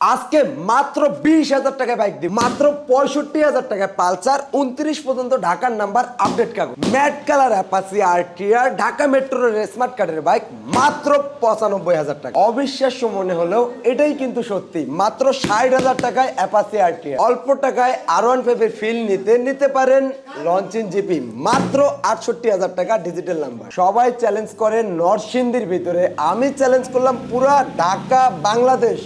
আজকে মাত্র বিশ হাজার টাকায় বাইক দিই মাত্র পঁয়ষট্টি হাজার টাকায় পালসার, উনত্রিশ পর্যন্ত ঢাকার নাম্বার আপডেট কাগজ। ম্যাট কালার অ্যাপাসি আর টিআর ঢাকা মেট্রোর স্মার্ট কার্ডের বাইক মাত্র পঁচানব্বই হাজার টাকা। অবিশ্বাস্য মনে হলেও এটাই কিন্তু সত্যি। মাত্র ষাট হাজার টাকায় অ্যাপাসি আর টিআর অল্প টাকায় আর ওয়ান ফাইভের ফিল নিতে নিতে পারেন লঞ্চিং জিপি মাত্র আটষট্টি হাজার টাকা ডিজিটাল নাম্বার সবাই চ্যালেঞ্জ করে নরসিংদীর ভিতরে। আমি চ্যালেঞ্জ করলাম পুরা ঢাকা, বাংলাদেশ।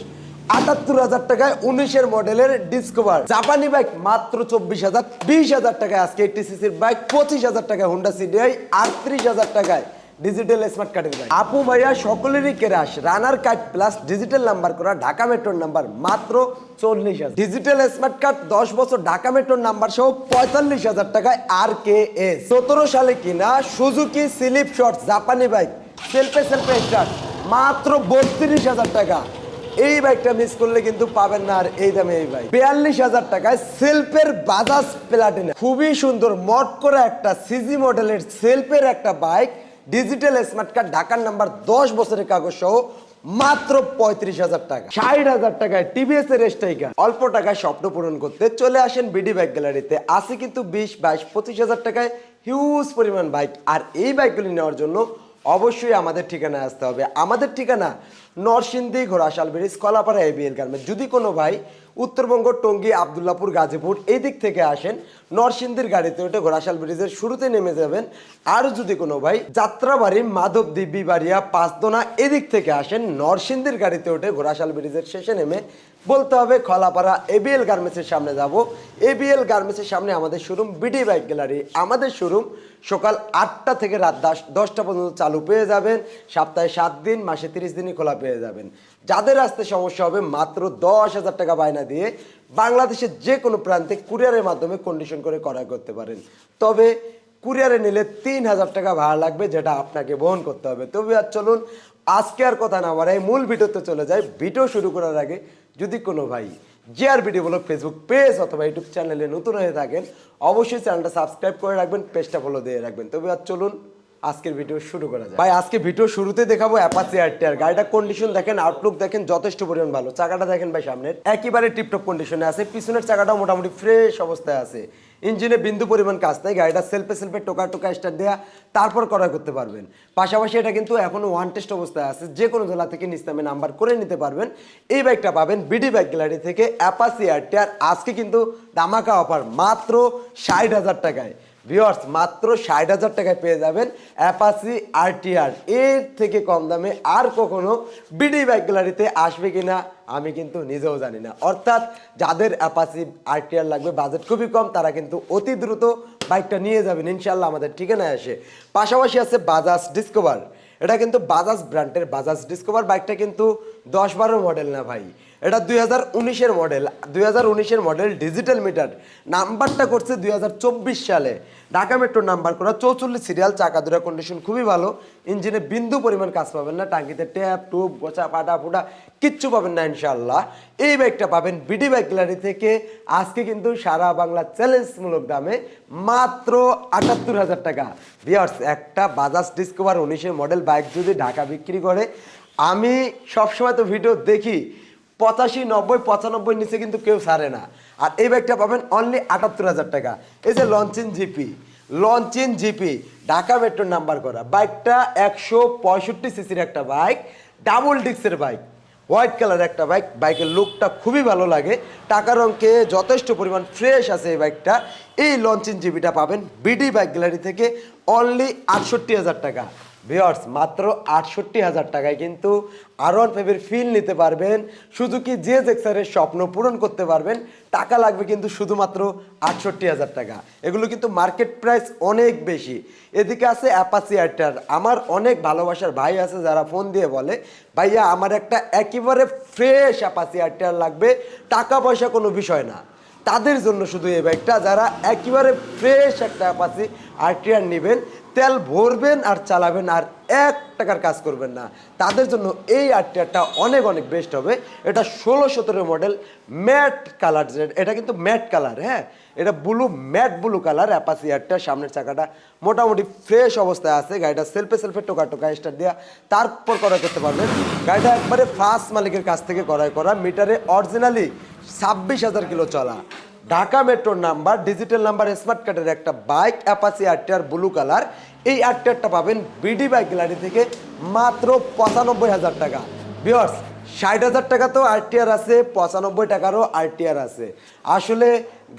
আটাত্তর হাজার টাকায় উনিশের মডেলের ডিসকভার। জাপানি বাইক মাত্র চব্বিশ হাজার, বিশ হাজার টাকায় আজকে এইটি সিসির বাইক, পঁচিশ হাজার টাকায় হুন্ডা সিডিআই, আটত্রিশ হাজার টাকায় ডিজিটাল স্মার্ট কার্ডের বাইক। আপু ভাইয়া, সকলেরই কেরাস runner card plus digital number করা ঢাকা মেট্রোর নাম্বার মাত্র চল্লিশ হাজার। ডিজিটাল স্মার্ট কার্ড দশ বছর ঢাকা মেট্রোর নাম্বার সহ পঁয়তাল্লিশ হাজার টাকায় আর কে এস। সতেরো সালে কিনা সুজুকি স্লিপ শর্ট জাপানি বাইক, সেলফে সেলফে স্টার্ট, মাত্র বত্রিশ হাজার টাকা। এই বাইকটা মিস করলে কিন্তু পাবেন না আর এই দামে এই বাইক বিয়াল্লিশ হাজার টাকায় সেলফের বাজাজ প্লাটিনা খুবই সুন্দর, মট করা একটা সিজি মডেলের সেলফের একটা বাইক ডিজিটাল স্মার্ট কার্ড ঢাকার নাম্বার দশ বছরের কাগজ সহ মাত্র পঁয়ত্রিশ হাজার টাকা। ষাট হাজার টাকায় টিভিএস এর স্ট্রাইকার অল্প টাকায় স্বপ্ন পূরণ করতে চলে আসেন বিডি বাইক গ্যালারিতে আছে কিন্তু বিশ, বাইশ, পঁচিশ হাজার টাকায় হিউজ পরিমাণ বাইক আর এই বাইকগুলি নেওয়ার জন্য অবশ্যই আমাদের ঠিকানায় আসতে হবে। আমাদের ঠিকানা Narsingdi Ghorashal bridge, Kalapara ABL garment. যদি কোনো ভাই উত্তরবঙ্গ, টঙ্গী, আবদুল্লাপুর, গাজীপুর এই দিক থেকে আসেন, নরসিংদীর গাড়িতে উঠে ঘোড়াশাল ব্রিজের শুরুতে নেমে যাবেন। আর যদি কোনো ভাই যাত্রাবাড়ি মাধবদ্বীপ বিবাড়িয়া, পাঁচদোনা এদিক থেকে আসেন, নরসিংদীর গাড়িতে উঠে ঘোড়াশাল ব্রিজের শেষে নেমে বলতে হবে, খলাপাড়া এবিএল গার্মেন্টসের সামনে যাব। এবিএল গার্মেন্টসের সামনে আমাদের শোরুম বিডি বাইক গ্যালারি আমাদের শোরুম সকাল আটটা থেকে রাত দশ, দশটা পর্যন্ত চালু পেয়ে যাবেন। সপ্তাহে সাত দিন, মাসে তিরিশ দিনই খোলা পেয়ে যাবেন। যাদের আসতে সমস্যা হবে, মাত্র দশ হাজার টাকা বায়না দিয়ে বাংলাদেশের যে কোনো প্রান্তে কুরিয়ারের মাধ্যমে কন্ডিশন করে ক্রয় করতে পারেন। তবে কুরিয়ারে নিলে তিন হাজার টাকা ভাড়া লাগবে, যেটা আপনাকে বহন করতে হবে। তবে আর চলুন, আজকে আর কথা না বাড়াই, মূল ভিডিওতে চলে যাই। ভিডিও শুরু করার আগে যদি কোনো ভাই জিআরবি ব্লগ ফেসবুক পেজ অথবা ইউটিউব চ্যানেলে নতুন হয়ে থাকেন, অবশ্যই চ্যানেলটা সাবস্ক্রাইব করে রাখবেন পেজটা ফলো দিয়ে রাখবেন। তবে আর চলুন, আজকের ভিডিও শুরু করা যায় ভাই, আজকে ভিডিও শুরুতে দেখাবো অ্যাপাচি আরটিআর গাড়িটা কন্ডিশন দেখেন আউটলুক দেখেন, যথেষ্ট পরিমাণ ভালো। চাকাটা দেখেন ভাই সামনের। একেবারে টিপটপ কন্ডিশনে আছে। পিছনের চাকাটাও মোটামুটি ফ্রেশ অবস্থায় আছে। ইঞ্জিনে বিন্দু পরিমাণ কাজ, তাই গাড়িটা সেলফে সেলফে টোকা টোকা স্টার্ট দেওয়া তারপর করা করতে পারবেন। পাশাপাশি এটা কিন্তু এখনও ওয়ান টেস্ট অবস্থায় আছে যে কোনো জেলা থেকে নিস্তামে নাম্বার করে নিতে পারবেন। এই বাইকটা পাবেন বিডি বাইক গ্যালারি থেকে অ্যাপাসি আর আজকে কিন্তু দামাকা অফার মাত্র ষাট হাজার টাকায়। ভিওয়ার্স মাত্র ষাট হাজার টাকায় পেয়ে যাবেন অ্যাপাসি আরটিআর এর থেকে কম দামে আর কখনো বিডি বাইক গ্যালারিতে আসবে কিনা, আমি কিন্তু নিজেও জানি না। অর্থাৎ যাদের অ্যাপাসি আরটিআর লাগবে বাজেট খুবই কম, তারা কিন্তু অতি দ্রুত বাইকটা নিয়ে যাবেন ইনশাল্লাহ আমাদের ঠিকানায় আসে পাশাপাশি আছে বাজাজ ডিসকভার এটা কিন্তু বাজাজ ব্র্যান্ডের বাজাজ ডিসকভার বাইকটা কিন্তু দশ বারো মডেল না ভাই। এটা দুই হাজার উনিশের মডেল দুই হাজার উনিশের মডেল ডিজিটাল মিটার নাম্বারটা করছে দুই হাজার চব্বিশ সালে। ঢাকা মেট্রোর নাম্বার করা চৌচল্লিশ সিরিয়াল চাকা দুরা কন্ডিশন খুবই ভালো। ইঞ্জিনে বিন্দু পরিমাণ কাজ পাবেন না। টাঙ্কিতে ট্যাপ টুপ গোছা, পাটা, ফুটা, কিচ্ছু পাবেন না ইনশাল্লাহ এই বাইকটা পাবেন বিডি বাইক গ্যালারি থেকে। আজকে কিন্তু সারা বাংলা চ্যালেঞ্জমূলক দামে মাত্র আটাত্তর হাজার টাকা। বিয়ার্স একটা বাজাজ ডিসকভার উনিশের মডেল বাইক যদি ঢাকা বিক্রি করে, আমি সবসময় তো ভিডিও দেখি। পঁচাশি, নব্বই, পঁচানব্বই নিচে কিন্তু কেউ ছাড়ে না। আর এই বাইকটা পাবেন অনলি আটাত্তর হাজার টাকা। এই যে Loncin GP Loncin GP, Dhaka মেট্রোর নাম্বার করা। বাইকটা একশো পঁয়ষট্টি সিসির একটা বাইক ডাবল ডিক্সের বাইক হোয়াইট কালার একটা বাইক বাইকের লুকটা খুবই ভালো লাগে। টাকার অঙ্কে যথেষ্ট পরিমাণ ফ্রেশ আছে এই বাইকটা এই লঞ্চিন জিবিটা পাবেন বিডি বাইক গ্যালারি থেকে অনলি আটষট্টি হাজার টাকা। ভিওর্স মাত্র আটষট্টি হাজার টাকায় কিন্তু আর ওয়ান ফাইভের ফিল নিতে পারবেন। সুজুকি জে জেক্সারের স্বপ্ন পূরণ করতে পারবেন। টাকা লাগবে কিন্তু শুধুমাত্র আটষট্টি হাজার টাকা। এগুলো কিন্তু মার্কেট প্রাইস অনেক বেশি। এদিকে আছে অ্যাপাসি আইটার আমার অনেক ভালোবাসার ভাই আছে যারা ফোন দিয়ে বলে, ভাইয়া, আমার একটা একেবারে ফ্রেশ অ্যাপাসি আইটার লাগবে। টাকা পয়সা কোনো বিষয় না। তাদের জন্য শুধু এই বাইকটা যারা একেবারে ফ্রেশ একটা অ্যাপাসি আরটিআর নেবেন তেল ভরবেন আর চালাবেন আর এক টাকার কাজ করবেন না। তাদের জন্য এই আরটিআরটা অনেক অনেক বেস্ট হবে। এটা ষোলো সতেরো মডেল ম্যাট কালার এটা কিন্তু ম্যাট কালার হ্যাঁ? এটা blue matte blue colour Apache আরটা সামনের চাকাটা মোটামুটি ফ্রেশ অবস্থায় আছে। গাড়িটা সেলফে সেলফে টোকা টোকা স্টার দেওয়া তারপর করাই করতে পারবেন। গাড়িটা একবারে ফার্স্ট মালিকের কাছ থেকে করাই করা। মিটারে অরিজিনালি ছাব্বিশ হাজার কিলো চলা। ঢাকা মেট্রোর নাম্বার ডিজিটাল নাম্বার স্মার্ট কার্ডের একটা bike Apache RTR blue colour এই আরটিআরটা পাবেন বিডি বাইক গ্যালারি থেকে মাত্র পঁচানব্বই হাজার টাকা। বিয়ার্স ষাট হাজার টাকা তো আরটিআর আছে, পঁচানব্বই টাকারও আরটিআর আছে। আসলে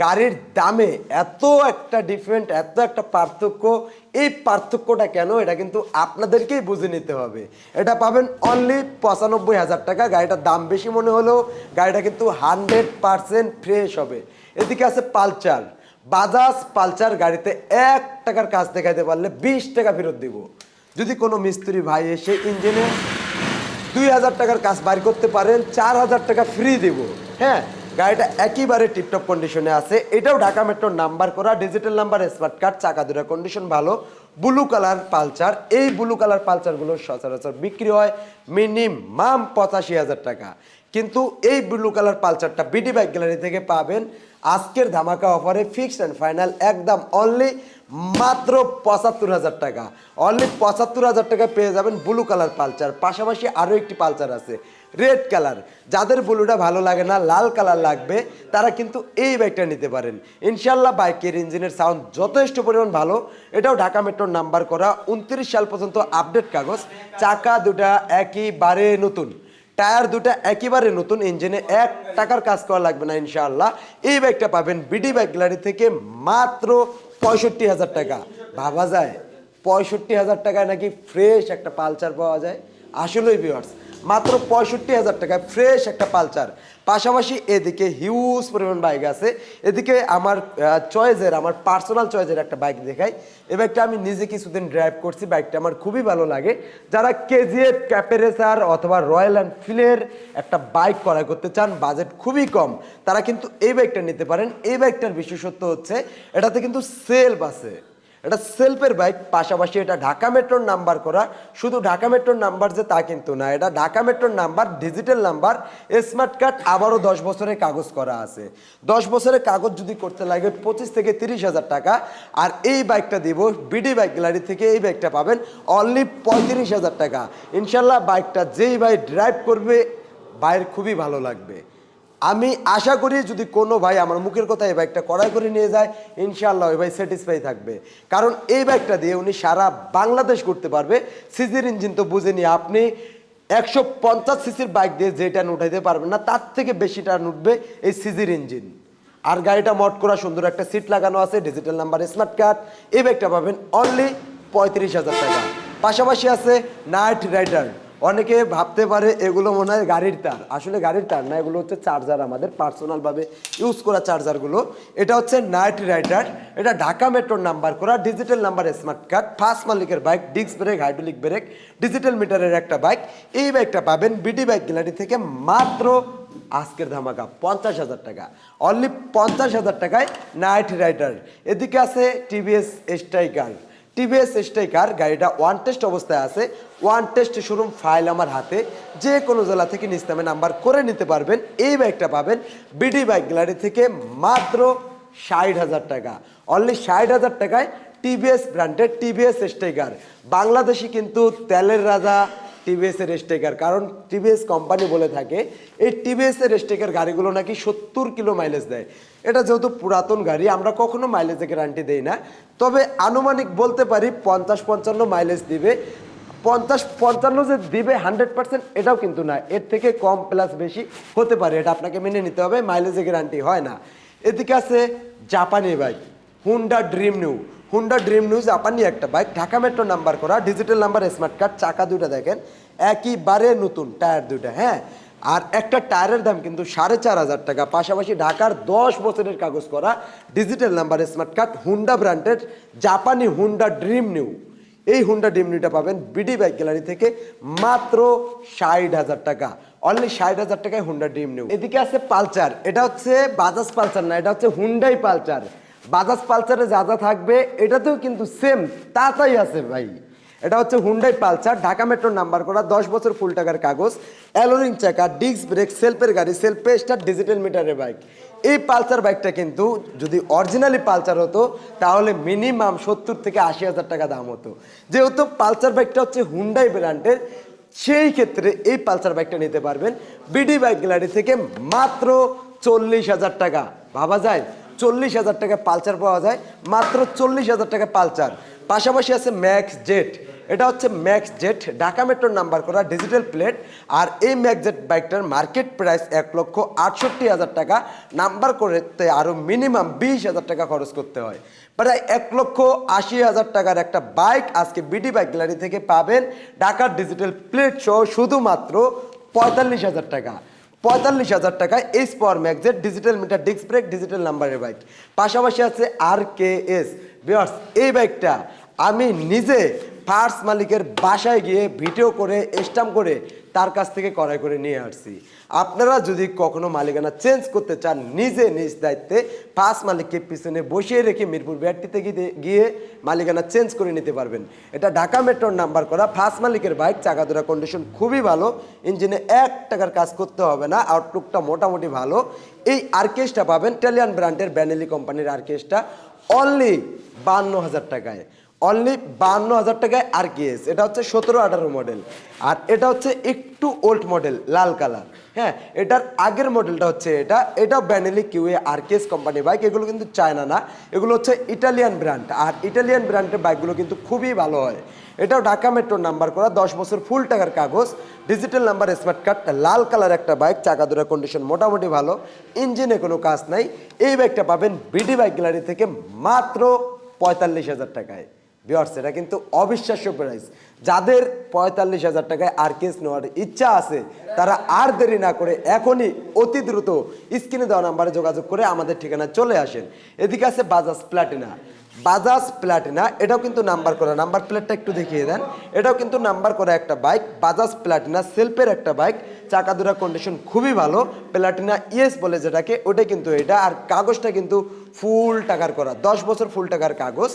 গাড়ির দামে এত একটা ডিফারেন্ট এত একটা পার্থক্য, এই পার্থক্যটা কেন? এটা কিন্তু আপনাদেরকেই বুঝে নিতে হবে। এটা পাবেন অনলি পঁচানব্বই হাজার টাকা। গাড়িটার দাম বেশি মনে হলেও গাড়িটা কিন্তু হান্ড্রেড পারসেন্ট ফ্রেশ হবে। এদিকে আছে পালচার। বাজাজ পালচার গাড়িতে এক টাকার কাজ দেখাইতে পারলে বিশ টাকা ফেরত দিব। যদি কোনো মিস্ত্রি ভাই এসে ইঞ্জিনে দুই হাজার টাকার কাজ বাইর করতে পারেন, চার হাজার টাকা ফ্রি দেব। হ্যাঁ গাড়িটা একইবারে টিপটপ কন্ডিশনে আছে। এটাও ঢাকা মেট্রোর নাম্বার করা ডিজিটাল নাম্বার স্মার্ট কার্ড চাকা দুটা কন্ডিশন ভালো। ব্লু কালার পালচার, এই ব্লু কালার পালচারগুলো সচরাচর বিক্রি হয় মিনিমাম পঁচাশি হাজার টাকা। কিন্তু এই ব্লু কালার পালচারটা বিডি বাইক গ্যালারি থেকে পাবেন আজকের ধামাকা অফারে ফিক্সড অ্যান্ড ফাইনাল একদম অনলি মাত্র পঁচাত্তর হাজার টাকা। অনলি পঁচাত্তর হাজার টাকা পেয়ে যাবেন ব্লু কালার পালচার। পাশাপাশি আরও একটি পালচার আছে রেড কালার যাদের ব্লুটা ভালো লাগে না, লাল কালার লাগবে, তারা কিন্তু এই বাইকটা নিতে পারেন। ইনশাল্লাহ বাইকের ইঞ্জিনের সাউন্ড যথেষ্ট পরিমাণ ভালো। এটাও ঢাকা মেট্রোর নাম্বার করা, উনত্রিশ সাল পর্যন্ত আপডেট কাগজ। চাকা দুটা একইবারে নতুন। টায়ার দুটা একেবারে নতুন ইঞ্জিনে এক টাকার কাজ করা লাগবে না, ইনশাআল্লাহ। এই ব্যাগটা পাবেন বিডি ব্যাগ গ্যালারি থেকে মাত্র পঁয়ষট্টি হাজার টাকা। ভাবা যায়, পঁয়ষট্টি হাজার টাকায় নাকি ফ্রেশ একটা পালচার পাওয়া যায়। আসলেই ভিওয়ার্স মাত্র পঁয়ষট্টি হাজার টাকায় ফ্রেশ একটা পালচার পাশাপাশি এদিকে হিউজ পরিমাণ বাইক আছে। এদিকে আমার চয়েসের আমার পার্সোনাল চয়েসের একটা বাইক দেখাই। এই বাইকটা আমি নিজে কিছুদিন ড্রাইভ করছি। বাইকটা আমার খুবই ভালো লাগে। যারা কেজিএফ ক্যাপেরেসার অথবা রয়্যাল এনফিল্ডের একটা বাইক ক্রয় করতে চান বাজেট খুবই কম, তারা কিন্তু এই বাইকটা নিতে পারেন। এই বাইকটার বিশেষত্ব হচ্ছে, এটাতে কিন্তু সেলফ আছে। এটা সেলফের বাইক পাশাপাশি এটা ঢাকা মেট্রোর নাম্বার করা। শুধু ঢাকা মেট্রোর নাম্বার যে তা কিন্তু না, এটা ঢাকা মেট্রোর number digital number smart card আবারও দশ বছরের কাগজ করা আছে। দশ বছরের কাগজ যদি করতে লাগে পঁচিশ থেকে তিরিশ হাজার টাকা, আর এই বাইকটা দিব বিডি বাইক গ্যালারি থেকে এই বাইকটা পাবেন অনলি পঁয়ত্রিশ হাজার টাকা। ইনশাল্লাহ বাইকটা যেই ভাই ড্রাইভ করবে বাইর খুবই ভালো লাগবে। আমি আশা করি যদি কোনো ভাই আমার মুখের কথা এই বাইকটা কড়াই করে নিয়ে যায়, ইনশাআল্লাহ ওই ভাই স্যাটিসফাই থাকবে। কারণ এই বাইকটা দিয়ে উনি সারা বাংলাদেশ করতে পারবে। সিজির ইঞ্জিন তো বুঝেনি আপনি একশো পঞ্চাশ সিসির বাইক দিয়ে যে টান উঠাইতে পারবেন না, তার থেকে বেশি টান উঠবে এই সিজির ইঞ্জিন। আর গাড়িটা মট করা সুন্দর একটা সিট লাগানো আছে ডিজিটাল নাম্বার স্মার্ট কার্ড এই বাইকটা পাবেন অনলি পঁয়ত্রিশ হাজার টাকা। পাশাপাশি আছে নাইট রাইডার অনেকে ভাবতে পারে এগুলো মনে হয় গাড়ির তার। আসলে গাড়ির তার না, এগুলো হচ্ছে চার্জার আমাদের পার্সোনালভাবে ইউজ করা চার্জারগুলো এটা হচ্ছে নাইট রাইডার এটা ঢাকা মেট্রোর নাম্বার করা digital number smart card first মালিকের bike disc brake hydraulic brake digital মিটারের একটা বাইক এই বাইকটা পাবেন বিডি বাইক গ্যালারি থেকে মাত্র আজকের ধামাকা পঞ্চাশ হাজার টাকা। অনলি পঞ্চাশ হাজার টাকায় নাইট রাইডার এদিকে আছে টিভিএস স্ট্রাইকার টিভিএস স্ট্রাইকার গাড়িটা ওয়ান টেস্ট অবস্থায় আছে। ওয়ান টেস্ট শোরুম ফাইল আমার হাতে। যে কোনো জেলা থেকে নিস্তামে নাম্বার করে নিতে পারবেন। এই বাইকটা পাবেন বিডি বাইক গ্যালারি থেকে মাত্র ষাট হাজার টাকা। অনলি ষাট হাজার টাকায় টিভিএস ব্র্যান্ডের টিভিএস স্ট্রাইকার। বাংলাদেশি কিন্তু তেলের রাজা টিভিএস এর স্টেকার কারণ টিভিএস কোম্পানি বলে থাকে, এই টিভিএস এর স্টেকার গাড়িগুলো নাকি সত্তর কিলো মাইলেজ দেয়। এটা যেহেতু পুরাতন গাড়ি, আমরা কখনো মাইলেজে গ্যারান্টি দেই না। তবে আনুমানিক বলতে পারি পঞ্চাশ পঞ্চান্ন মাইলেজ দিবে। পঞ্চাশ পঞ্চান্ন যে দিবে হান্ড্রেড পার্সেন্ট এটাও কিন্তু না। এর থেকে কম প্লাস বেশি হতে পারে। এটা আপনাকে মেনে নিতে হবে মাইলেজে গ্যারান্টি হয় না। এদিকে আছে জাপানি bike Honda Dream new Honda Dream new জাপানি একটা বাইক ঢাকা মেট্রো নাম্বার করা। ডিজিটাল নাম্বার স্মার্ট কার্ড চাকা দুটা দেখেন। একইবারে নতুন টায়ার দুটা হ্যাঁ? আর একটা টায়ারের দাম কিন্তু সাড়ে চার হাজার টাকা। পাশাপাশি ঢাকার দশ বছরের কাগজ করা digital number smart card Honda branded জাপানি হুন্ডা ড্রিম নিউ এই হুন্ডা ডিমনিটা পাবেন বিডি বাইক গ্যালারি থেকে মাত্র ষাট হাজার টাকা। অনলি ষাট হাজার টাকায় হুন্ডা ডিম নিউ এদিকে আছে পালচার। এটা হচ্ছে বাজাজ পালচার না, এটা হচ্ছে হুন্ডাই পালচার। বাজাজ পালসারে যা যা থাকবে, এটাতেও কিন্তু সেম তা তাই আছে ভাই। এটা হচ্ছে হুন্ডাই পালসার ঢাকা মেট্রোর নাম্বার করা, দশ বছর ফুল টাকার কাগজ অ্যালোরিং চাকা ডিস্ক ব্রেক সেলফের গাড়ি সেলফে স্টার ডিজিটাল মিটারের বাইক এই পালসার বাইকটা কিন্তু যদি অরিজিনালি পালসার হতো, তাহলে মিনিমাম সত্তর থেকে আশি হাজার টাকা দাম হতো। যেহেতু পালসার বাইকটা হচ্ছে হুন্ডাই ব্র্যান্ডের সেই ক্ষেত্রে এই পালসার বাইকটা নিতে পারবেন। বিডি বাইক গ্যালারি থেকে মাত্র চল্লিশ হাজার টাকা। ভাবা যায়? চল্লিশ হাজার টাকা পালচার পাওয়া যায়, মাত্র চল্লিশ হাজার টাকা পালচার পাশাপাশি আছে ম্যাক্স জেট এটা হচ্ছে ম্যাক্স জেট ঢাকা মেট্রোর নাম্বার করা ডিজিটাল প্লেট। আর এই ম্যাক্স জেট বাইকটার মার্কেট প্রাইস এক লক্ষ আটষট্টি হাজার টাকা। নাম্বার করতে আরও মিনিমাম বিশ হাজার টাকা খরচ করতে হয়। প্রায় এক লক্ষ আশি হাজার টাকার একটা বাইক আজকে বিডি বাইক গ্যালারি থেকে পাবেন। ঢাকার ডিজিটাল প্লেট সহ শুধুমাত্র পঁয়তাল্লিশ হাজার টাকা। পঁয়তাল্লিশ হাজার টাকায় H power ম্যাগজেট digital meter disc brake digital নাম্বারের বাইক পাশাপাশি আছে আর কে এস বিয়ার্স এই বাইকটা আমি নিজে ফার্স মালিকের বাসায় গিয়ে ভিডিও করে স্টাম্প করে তার কাছ থেকে ক্রয় করে নিয়ে আসছি। আপনারা যদি কখনো মালিকানা চেঞ্জ করতে চান, নিজে নিজ দায়িত্বে ফার্স্ট মালিককে পিছনে বসিয়ে রেখে মিরপুর বিআরটিতে গিয়ে- গিয়ে মালিকানা চেঞ্জ করে নিতে পারবেন। এটা ঢাকা মেট্রোর নাম্বার করা। ফার্স্ট মালিকের বাইক চাকাদোরা কন্ডিশন খুবই ভালো। ইঞ্জিনে এক টাকার কাজ করতে হবে না আউটলুকটা মোটামুটি ভালো। এই আর্কেসটা পাবেন ইটালিয়ান ব্র্যান্ডের ব্যানেলি কোম্পানির আর্কেসটা অনলি বান্ন হাজার টাকায়। অনলি বান্ন হাজার টাকায় আর কেএস এটা হচ্ছে সতেরো আঠারো মডেল আর এটা হচ্ছে একটু ওল্ড মডেল লাল কালার হ্যাঁ এটার আগের মডেলটা হচ্ছে এটা। এটা ব্যানেলি কিউএ আর কেএস কোম্পানি বাইক এগুলো কিন্তু চায়না না। এগুলো হচ্ছে ইটালিয়ান ব্র্যান্ড আর ইটালিয়ান ব্র্যান্ডের বাইকগুলো কিন্তু খুবই ভালো হয়। এটাও ঢাকা মেট্রোর নাম্বার করা, দশ বছর ফুল টাকার কাগজ। ডিজিটাল নাম্বার স্মার্ট কার্ড লাল কালার একটা বাইক চাকা দুরা কন্ডিশন মোটামুটি ভালো। ইঞ্জিনে কোনো কাজ নাই। এই বাইকটা পাবেন বিডি বাইক গ্যালারি থেকে মাত্র পঁয়তাল্লিশ হাজার টাকায়। বিয়ার্স এটা কিন্তু অবিশ্বাস্য প্রাইস যাদের পঁয়তাল্লিশ হাজার টাকায় আর কেস নেওয়ার ইচ্ছা আছে, তারা আর দেরি না করে এখনই অতি দ্রুত স্ক্রিনে দেওয়া নাম্বারে যোগাযোগ করে আমাদের ঠিকানায় চলে আসেন। এদিকে আছে বাজাজ প্লাটিনা বাজাজ প্লাটিনা এটাও কিন্তু নাম্বার করা। নাম্বার প্লেটটা একটু দেখিয়ে দেন। এটাও কিন্তু নাম্বার করা একটা বাইক বাজাজ প্লাটিনা সেলফের একটা বাইক চাকা দুরা কন্ডিশন খুবই ভালো। প্লাটিনা ইয়েস বলে যেটাকে ওটা কিন্তু এটা। আর কাগজটা কিন্তু ফুল টাকার করা। দশ বছর ফুল টাকার কাগজ।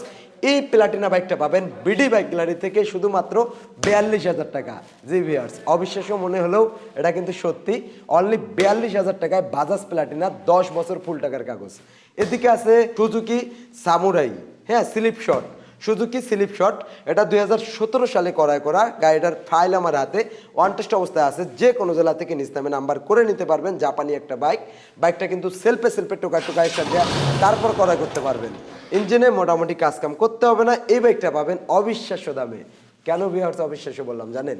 এই প্লাটিনা বাইকটা পাবেন বিডি বাইক গ্যালারি থেকে শুধুমাত্র বিয়াল্লিশ হাজার টাকা। জি ভিয়ার্স অবিশ্বাস্য মনে হলেও এটা কিন্তু সত্যি। অনলি বিয়াল্লিশ হাজার টাকায় বাজাজ প্লাটিনা দশ বছর ফুল টাকার কাগজ। এদিকে আছে সুজুকি সামুরাই হ্যাঁ slingshot Suzuki slingshot, এটা দুই হাজার সতেরো সালে করায় করা। গাড়িটার ফাইল আমার হাতে। ওয়ান টেস্ট অবস্থায় আছে। যে কোনো জেলা থেকে নিজ নামে নাম্বার করে নিতে পারবেন, জাপানি একটা বাইক। বাইকটা কিন্তু সেলফে সেলফে টোকা টোকা একটা দেওয়া তারপর করাই করতে পারবেন। ইঞ্জিনে মোটামুটি কাজকাম করতে হবে না। এই বাইকটা পাবেন অবিশ্বাস্য দামে। কেন বিহার্স অবিশ্বাস্য বললাম, জানেন?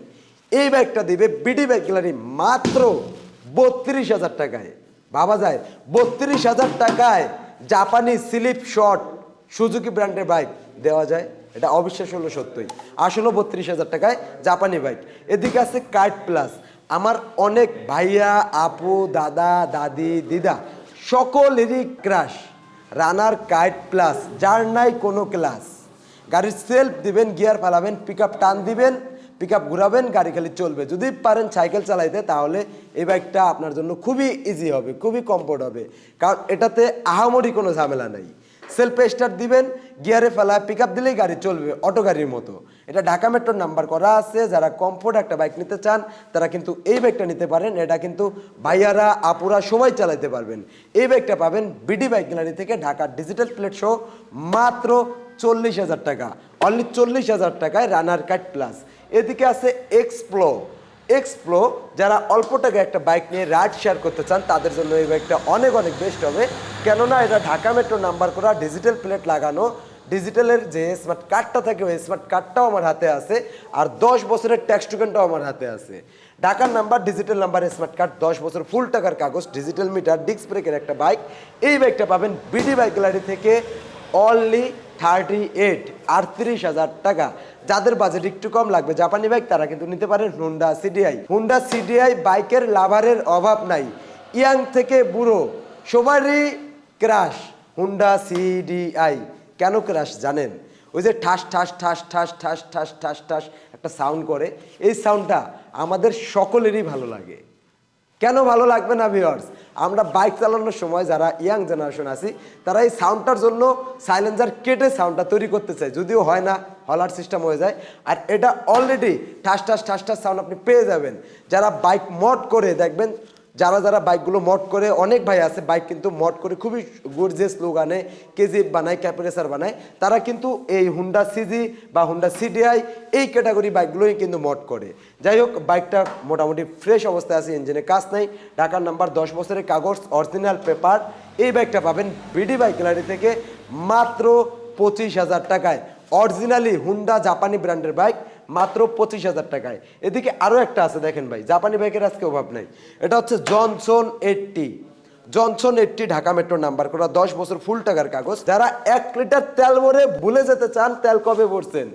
এই বাইকটা দিবে বিডি বাইক গ্যালারি মাত্র বত্রিশ হাজার টাকায়। ভাবা যায়, বত্রিশ হাজার টাকায় জাপানি স্লিপ শট সুজুকি ব্র্যান্ডের বাইক। দেওয়া যায়, এটা অবিশ্বাস হলো সত্যই। আসলে বত্রিশ হাজার টাকায় জাপানি বাইক। এদিকে আছে কার্ড প্লাস। আমার অনেক ভাইয়া, আপু, দাদা, দাদি, দিদা, সকলেরই ক্রাশ রানার কাইট প্লাস। যার নাই কোনো ক্লাস গাড়ির সেলফ দিবেন গিয়ার ফালাবেন পিক টান দিবেন পিক আপ ঘুরাবেন, গাড়ি খালি চলবে। যদি পারেন সাইকেল চালাইতে, তাহলে এই বাইকটা আপনার জন্য খুবই ইজি হবে, খুবই কমফোর্ট হবে। কারণ এটাতে আহামরি কোনো ঝামেলা নেই। সেলফে স্টার্ট দিবেন গিয়ারে ফেলা পিক আপ দিলেই গাড়ি চলবে অটো গাড়ির মতো। এটা ঢাকা মেট্রোর নাম্বার করা আছে, যারা কমফোর্ট একটা বাইক নিতে চান, তারা কিন্তু এই বাইকটা নিতে পারেন। এটা কিন্তু ভাইয়ারা, আপুরা সবাই চালাতে পারবেন। এই বাইকটা পাবেন বিডি বাইক গ্যালারি থেকে ঢাকার ডিজিটাল প্লেট শো মাত্র চল্লিশ হাজার টাকা। অনলি চল্লিশ হাজার টাকায় রানার কাট প্লাস এদিকে আছে এক্সপ্লো এক্সপ্লো যারা অল্প টাকায় একটা বাইক নিয়ে রাইড শেয়ার করতে চান, তাদের জন্য এই বাইকটা অনেক অনেক বেস্ট হবে। কেননা এটা ঢাকা মেট্রো নাম্বার করা ডিজিটাল প্লেট লাগানো। ডিজিটালের যে স্মার্ট কার্ডটা থাকে, ওই স্মার্ট কার্ডটাও আমার হাতে আছে। আর দশ বছরের ট্যাক্স টোকেনটাও আমার হাতে আছে। ঢাকার number digital number smart card দশ বছর ফুল টাকার কাগজ ডিজিটাল মিটার ডিস্ক ব্রেকের একটা বাইক এই বাইকটা পাবেন বিডি বাইক গ্যালারি থেকে অনলি থার্টি এইট আটত্রিশ হাজার টাকা। যাদের বাজেট একটু কম লাগবে, জাপানি বাইক তারা কিন্তু নিতে পারেন হুন্ডা সিডিআই হুন্ডা সিডিআই বাইকের লাভারের অভাব নাই। ইয়াং থেকে বুড়ো, সবারই ক্রাশ হুন্ডা সিডিআই কেন ক্রাশ জানেন? ওই যে ঠাস ঠাস ঠাস ঠাস ঠাস ঠাস ঠাস ঠাস একটা সাউন্ড করে। এই সাউন্ডটা আমাদের সকলেরই ভালো লাগে। কেন ভালো লাগবে না ভিওর্স আমরা বাইক চালানোর সময় যারা ইয়াং জেনারেশন আছি, তারা এই সাউন্ডটার জন্য সাইলেন্সার কেটে সাউন্ডটা তৈরি করতে চায়। যদিও হয় না হলার সিস্টেম হয়ে যায়। আর এটা অলরেডি ঠাস ঠাস ঠাস ঠাস সাউন্ড আপনি পেয়ে যাবেন। যারা বাইক মড করে, দেখবেন, যারা যারা বাইকগুলো মড করে, অনেক ভাই আছে বাইক কিন্তু মড করে খুবই গর্জেস লোক আনে কেজি বানায় ক্যাপারেসার বানায়। তারা কিন্তু এই হুন্ডা সিজি বা হুন্ডা সিডিআই এই ক্যাটাগরি বাইকগুলোই কিন্তু মড করে। যাই হোক বাইকটা মোটামুটি ফ্রেশ অবস্থায় আছে ইঞ্জিনে কাজ নেই। ঢাকার নাম্বার দশ বছরের কাগজ অরিজিনাল পেপার এই বাইকটা পাবেন বিডি বাইক গ্যালারি থেকে মাত্র পঁচিশ হাজার টাকায়। অরিজিনালি হুন্ডা জাপানি ব্র্যান্ডের বাইক, মাত্র পঁচিশ হাজার টাকায়। এদিকে আরও একটা আছে, দেখেন ভাই, জাপানি বাইকের আজকে অভাব নাই। এটা হচ্ছে Johnson eighty Johnson eighty Dhaka metro number করা, দশ বছর ফুল টাকার কাগজ। যারা এক লিটার তেল ভরে ভুলে যেতে চান, তেল কবে ভরছেন?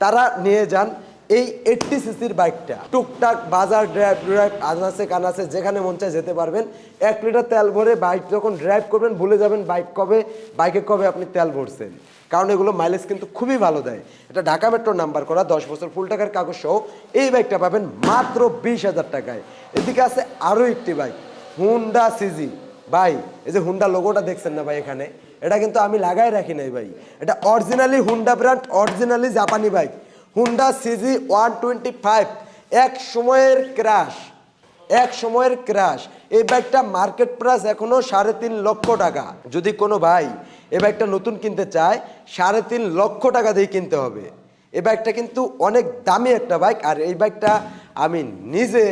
তারা নিয়ে যান এই এইটটি সিসির বাইকটা, টুকটাক বাজার ড্রাইভ ড্রাইভ আনাচে কানাচে যেখানে মন চায় যেতে পারবেন। এক লিটার তেল ভরে বাইক যখন ড্রাইভ করবেন, ভুলে যাবেন বাইক কবে, বাইকে কবে আপনি তেল ভরছেন। কারণ এগুলো মাইলেজ কিন্তু খুবই ভালো দেয়। এটা ঢাকা মেট্রো নাম্বার করা, দশ বছর ফুল টাকার কাগজ সহ, এই বাইকটা পাবেন মাত্র বিশ হাজার টাকায়। এদিকে আছে আরও একটি বাইক হুন্ডা সিজি ভাই, এই যে হুন্ডা লোগোটা দেখছেন না ভাই এখানে? এটা কিন্তু আমি লাগাই রাখি নাই ভাই। এটা অরিজিনালি হুন্ডা ব্র্যান্ড অরিজিনালি জাপানি bike. Honda CG one twenty five এক সময়ের ক্রাশ এক সময়ের ক্রাশ এই ব্যাগটা মার্কেট প্রাইস এখনও সাড়ে তিন লক্ষ টাকা। যদি কোনো ভাই এই ব্যাগটা নতুন কিনতে চায়, সাড়ে তিন লক্ষ টাকা দিয়ে কিনতে হবে। এই ব্যাগটা কিন্তু অনেক দামি একটা বাইক আর এই বাইকটা আমি নিজে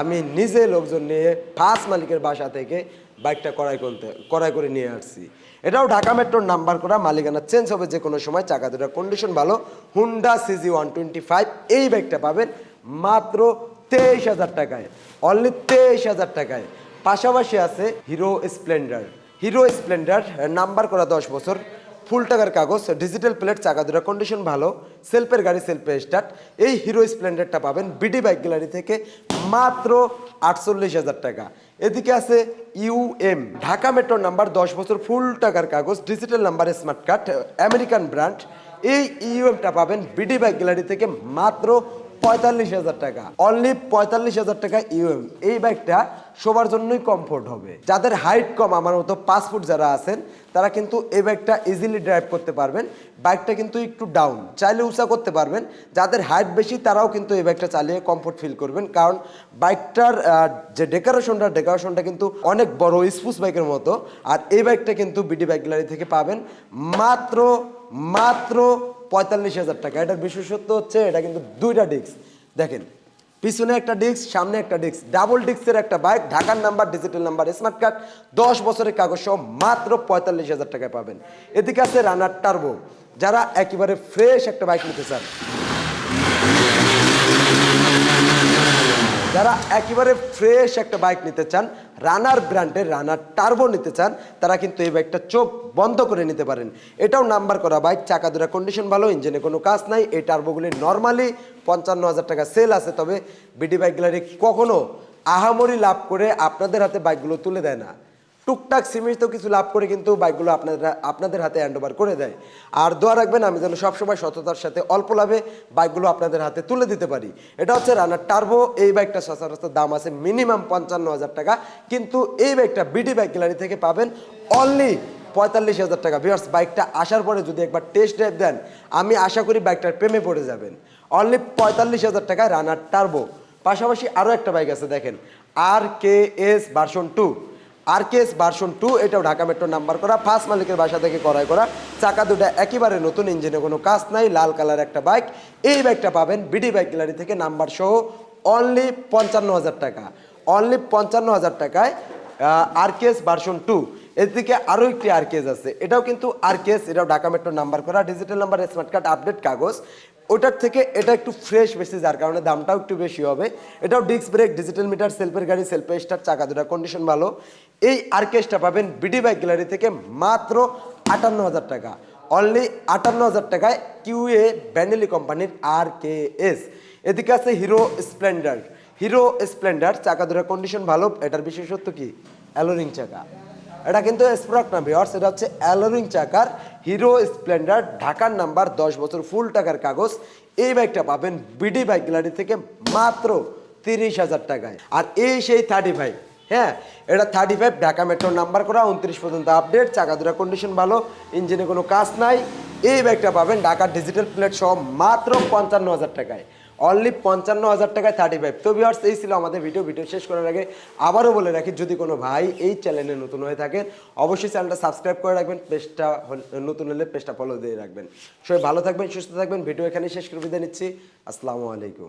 আমি নিজে লোকজন নিয়ে ফার্স্ট মালিকের বাসা থেকে বাইকটা করাই করতে করাই করে নিয়ে আসছি। এটাও ঢাকা মেট্রোর নাম্বার করা, মালিকানা চেঞ্জ হবে যে কোনো সময় চাকা দুটার কন্ডিশন ভালো। Honda CG one twenty five এই বাইকটা পাবেন মাত্র তেইশ হাজার টাকায়। অনলি তেইশ হাজার টাকায়। পাশাপাশি আছে Hero Splendor Hero Splendor number করা দশ বছর। ফুল টাকার কাগজ ডিজিটাল প্লেট চাকা দুটা কন্ডিশন ভালো সেলফের গাড়ি সেলফে স্টার্ট এই হিরো স্প্লেন্ডারটা পাবেন বিডি বাইক গ্যালারি থেকে মাত্র আটচল্লিশ হাজার টাকা। এদিকে আছে ইউএম ঢাকা মেট্রো নাম্বার দশ বছর ফুল টাকার কাগজ digital number smart card American brand এই ইউএমটা পাবেন বিডি বাইক গ্যালারি থেকে মাত্র পঁয়তাল্লিশ হাজার টাকা। অনলি পঁয়তাল্লিশ হাজার টাকা ইউএম। এই বাইকটা সবার জন্যই কমফোর্ট হবে। যাদের হাইট কম, আমার মতো পাঁচ ফুট যারা আছেন, তারা কিন্তু এই বাইকটা ইজিলি ড্রাইভ করতে পারবেন। বাইকটা কিন্তু একটু ডাউন চাইলে উঁচা করতে পারবেন। যাদের হাইট বেশি, তারাও কিন্তু এই বাইকটা চালিয়ে কমফোর্ট ফিল করবেন। কারণ বাইকটার যে ডেকোরেশনটা ডেকোরেশনটা কিন্তু অনেক বড় স্পুস বাইকের মতো। আর এই বাইকটা কিন্তু বিডি বাইক গ্যালারি থেকে পাবেন। মাত্র মাত্র পঁয়তাল্লিশ হাজার টাকা। এটার বিশেষত্ব হচ্ছে এটা কিন্তু দুইটা ডিস্ক দেখেন, পিছনে একটা ডিস্ক সামনে একটা ডিস্ক ডাবল ডিস্কের একটা বাইক ঢাকার number digital number smart card দশ বছরের কাগজ সহ মাত্র পঁয়তাল্লিশ হাজার টাকায় পাবেন। এদিকে আছে রানার টার্বো যারা একেবারে ফ্রেশ একটা বাইক নিতে চান। যারা একেবারে ফ্রেশ একটা বাইক নিতে চান রানার ব্র্যান্ডের রানার টার্বো নিতে চান, তারা কিন্তু এই বাইকটা চোখ বন্ধ করে নিতে পারেন। এটাও নাম্বার করা বাইক চাকা দুরা কন্ডিশন ভালো ইঞ্জিনে কোনো কাজ নাই, এই টার্বোগুলি নর্মালি পঞ্চান্ন হাজার টাকা সেল আছে, তবে বিডি বাইক গ্যালারি আহামরি লাভ করে আপনাদের হাতে বাইকগুলো তুলে দেয় না। টুকটাক সীমিত কিছু লাভ করে কিন্তু বাইকগুলো আপনাদের আপনাদের হাতে হ্যান্ড করে দেয়। আর দোয়া রাখবেন, আমি যেন সবসময় সততার সাথে অল্প লাভে বাইকগুলো আপনাদের হাতে তুলে দিতে পারি। এটা হচ্ছে রানার টার্বো এই বাইকটা সচরাচর দাম আছে মিনিমাম পঞ্চান্ন হাজার টাকা। কিন্তু এই বাইকটা বিডি বাইক গ্যালারি থেকে পাবেন অনলি পঁয়তাল্লিশ হাজার টাকা। ভিউয়ার্স বাইকটা আসার পরে যদি একবার টেস্ট ড্রাইভ দেন, আমি আশা করি বাইকটার প্রেমে পড়ে যাবেন। অনলি পঁয়তাল্লিশ হাজার টাকায় রানার টার্বো পাশাপাশি আরও একটা বাইক আছে, দেখেন R K S version two RKS version two Dhaka Dhaka metro number করা। ফার্স্ট মালিকের বাসা থেকে করাই করা। চাকা দুটা একেবারে নতুন ইঞ্জিনে কোনো কাজ নাই, লাল কালার একটা বাইক এই বাইকটা পাবেন বিডি বাইক গ্যালারি থেকে নাম্বার সহ অনলি পঞ্চান্ন হাজার টাকা। অনলি পঞ্চান্ন হাজার টাকায় আরকেএস ভার্সন টু এদিকে আরও একটি আরকেএস আছে। এটাও কিন্তু আরকেএস এটাও ঢাকা মেট্রো নাম্বার করা। Digital number smart card update কাগজ। ওটার থেকে এটা একটু ফ্রেশ বেশি, যার কারণে দামটাও একটু বেশি হবে। এটাও ডিস্ক ব্রেক ডিজিটাল মিটার সেলফের গাড়ি সেলফে স্টার চাকা দুটা কন্ডিশন ভালো। এই আর্কেসটা পাবেন বিডি বাইক গ্যালারি থেকে মাত্র আটান্ন হাজার টাকা। অনলি আটান্ন হাজার টাকায় কিউএ ব্যানেলি কোম্পানির আর কে এস এদিকে আছে হিরো স্প্লেন্ডার হিরো স্প্লেন্ডার চাকা দুটা কন্ডিশন ভালো, এটার বিশেষত্ব কি? অ্যালোরিং চাকা। এটা কিন্তু স্প্রক না ভিওর্স এটা হচ্ছে অ্যালোরিং চাকার হিরো স্প্লেন্ডার ঢাকার নাম্বার দশ বছর ফুল টাকার কাগজ। এই বাইকটা পাবেন বিডি বাইক গ্যালারি থেকে মাত্র তিরিশ হাজার টাকায়। আর এই সেই থার্টি ফাইভ হ্যাঁ এটা থার্টি ফাইভ ঢাকা মেট্রোর নাম্বার করা, উনত্রিশ পর্যন্ত আপডেট চাকা দুটা কন্ডিশন ভালো ইঞ্জিনে কোনো কাজ নাই। এই ব্যাগটা পাবেন ঢাকার ডিজিটাল প্লেট সহ মাত্র পঞ্চান্ন হাজার টাকায়। অনলি পঞ্চান্ন হাজার টাকায় থার্টি ফাইভ তো ভিওর্স এই ছিল আমাদের ভিডিও ভিডিও শেষ করার আগে আবারও বলে রাখি, যদি কোনো ভাই এই চ্যানেলে নতুন হয়ে থাকেন, অবশ্যই চ্যানেলটা সাবস্ক্রাইব করে রাখবেন পেজটা নতুন হলে পেজটা ফলো দিয়ে রাখবেন। সবাই ভালো থাকবেন, সুস্থ থাকবেন ভিডিও এখানে শেষ করে বিদায় নিচ্ছি। আসসালামু আলাইকুম।